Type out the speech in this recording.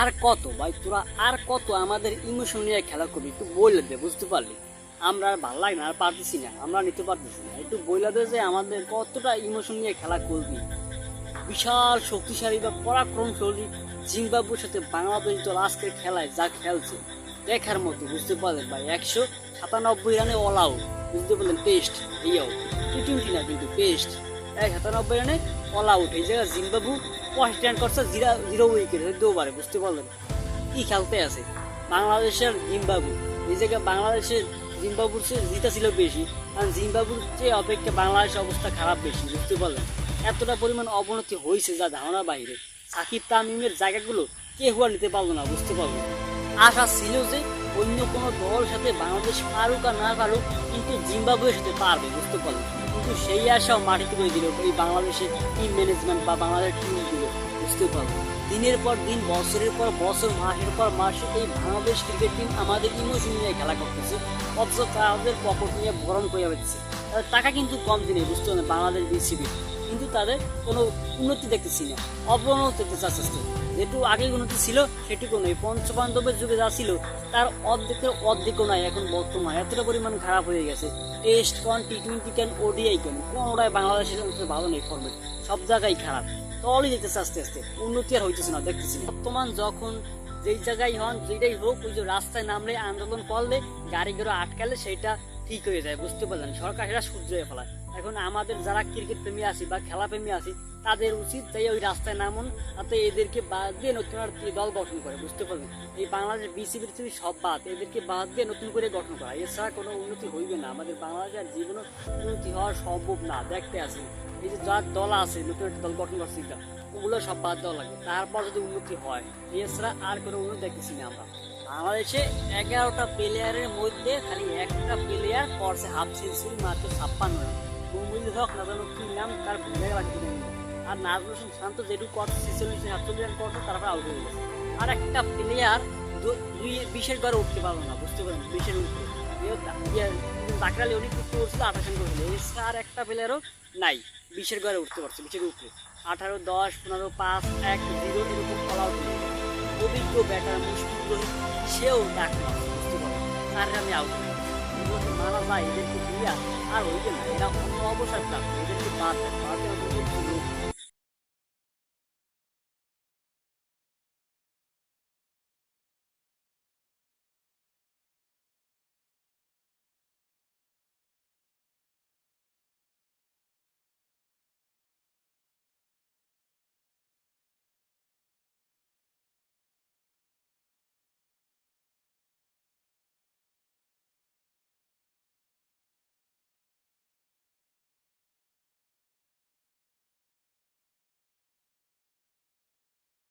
আর কত? ভাই, তোরা আর কত আমাদের ইমোশন নিয়ে খেলা করবি? একটু বলে দে, বুঝতে পারলি? আমরা আর ভালো লাগে না, আর পারতেছি না, আমরা নিতে পারতেছি না। একটু বলে দে যে আমাদের কতটা ইমোশন নিয়ে খেলা করবি। বিশাল শক্তিশালী বা পরাক্রমশালী জিম্বাবুর সাথে বাংলাদেশ দল আজকের খেলায় যা খেলছে, দেখার মতো, বুঝতে পারলেন ভাই? একশো সাতানব্বই রানে অল আউট বুঝতে পারলেন? পেস্ট এই আউট টি টোয়েন্টি না কিন্তু পেস্ট এক সাতানব্বই রানে অল আউট এই জায়গায় জিম্বাবু পঁয়ষট্টি রান করছে জিরো জিরো উইকেট দুবারে বুঝতে পারলেন? কি খেলতে আছে? বাংলাদেশের জিম্বাবু। জায়গায় বাংলাদেশের জিম্বাবুর চেয়ে জিতা ছিল বেশি, কারণ জিম্বাবুর চেয়ে অপেক্ষা বাংলাদেশের অবস্থা খারাপ বেশি, বুঝতে পারলেন? এতটা পরিমাণ অবনতি হয়েছে যা ধারণা বাইরে। সাকিব তামিমের জায়গাগুলো কে হুয়া নিতে পারল না, বুঝতে পারল আশা ছিল যে অন্য কোনো দলের সাথে বাংলাদেশ পারুক আর না পারুক, কিন্তু জিম্বাবুয়ের সাথে পারবে, বুঝতে পারল কিন্তু সেই আশাও মাটিতে করে দিল, এই বাংলাদেশের টিম ম্যানেজমেন্ট বা বাংলাদেশের টিমগুলো বুঝতে পারব দিনের পর দিন, বছরের পর বছর, মাসের পর মাস, এই বাংলাদেশ ক্রিকেট টিম আমাদের ইমোশন নিয়ে খেলা করতেছে, অথচ তাদের পকেট নিয়ে বরণ করে যাচ্ছে। তাদের টাকা কিন্তু কম দিনে, বুঝতে পারেন বাংলাদেশ বিসিবি কিন্তু তাদের কোনো উন্নতি দেখতেছি না, অবনতি দেখতে চাচ্ছে যেটু আগে উন্নতি ছিল, সেটুকু নয় পঞ্চপাণ্ডবের যুগে যা ছিল, তার অর্ধেকের অর্ধেকও নাই এখন বর্তমান। এতটা পরিমাণ খারাপ হয়ে গেছে। টেস্ট কন টি টোয়েন্টি কেন, ওডিআই কেন কোনোটাই বাংলাদেশের মধ্যে ভালো নেই ফর্মেট সব জায়গায় খারাপ। তলই দেখতেছে আস্তে আস্তে। উন্নতি আর হইতেছে না, দেখতেছি বর্তমান যখন যেই জায়গায় হন যেটাই হোক, ওই যে রাস্তায় নামলে, আন্দোলন করলে, গাড়ি ঘোড়া আটকালে সেটা ঠিক হয়ে যায় বুঝতে পারলেন? সরকার সেটা সূর্য ফেলায়। এখন আমাদের যারা ক্রিকেট প্রেমী আছি বা খেলা প্রেমী আছি তাদের উচিত তাই ওই রাস্তায় নামুন তাতে এদেরকে বাদ দিয়ে নতুন আর দল গঠন করে বুঝতে পারলেন? এই বাংলাদেশ বিসিবির থেকে সব বাদ এদেরকে বাদ দিয়ে নতুন করে গঠন করা। এছাড়া কোনো উন্নতি হইবে না। আমাদের বাংলাদেশ আর জীবনে উন্নতি হওয়া সম্ভব না দেখতে আসি এই যে যার দল আছে নতুন একটা দল গঠন করছে এটা, ওগুলো সব বাদ দেওয়া লাগে তারপর যদি উন্নতি হয় এছাড়া আর কোনো উন্নতি দেখতেছি না আমরা। বাংলাদেশে এগারোটা প্লেয়ারের মধ্যে খালি একটা প্লেয়ার করছে হাফ সেঞ্চুরি মাত্র ছাপ্পান্ন রান। মুমিল হক না জানো কি নাম, তার ভুলে লাগবে আর নাজমুল হোসেন শান্ত যেটুকু করছে, ছেচল্লিশ, সাতচল্লিশ রান করছে তারপর আউট হয়ে গেছে। আর একটা প্লেয়ার দুই বিশের ঘরে উঠতে পারল না, বুঝতে পারেন বিশের উঠতে। বাকরালি অনেক উঠতে করছিল আঠাশ রান করেছিল। আর একটা প্লেয়ারও নাই বিশের ঘরে উঠতে পারছে বিশের উপরে আঠারো, দশ, পনেরো, পাঁচ, এক, জিরো, এরকম গেছে। অভিজ্ঞ ব্যাটার মুশকিল সেও ডাক তার আমি আউট মারা যায়, এদেরকে দিয়া, আর ওই না এরা অন্য অবসর প্রাপ্ত এদেরকে বাদ দেয়। বাদ জন্য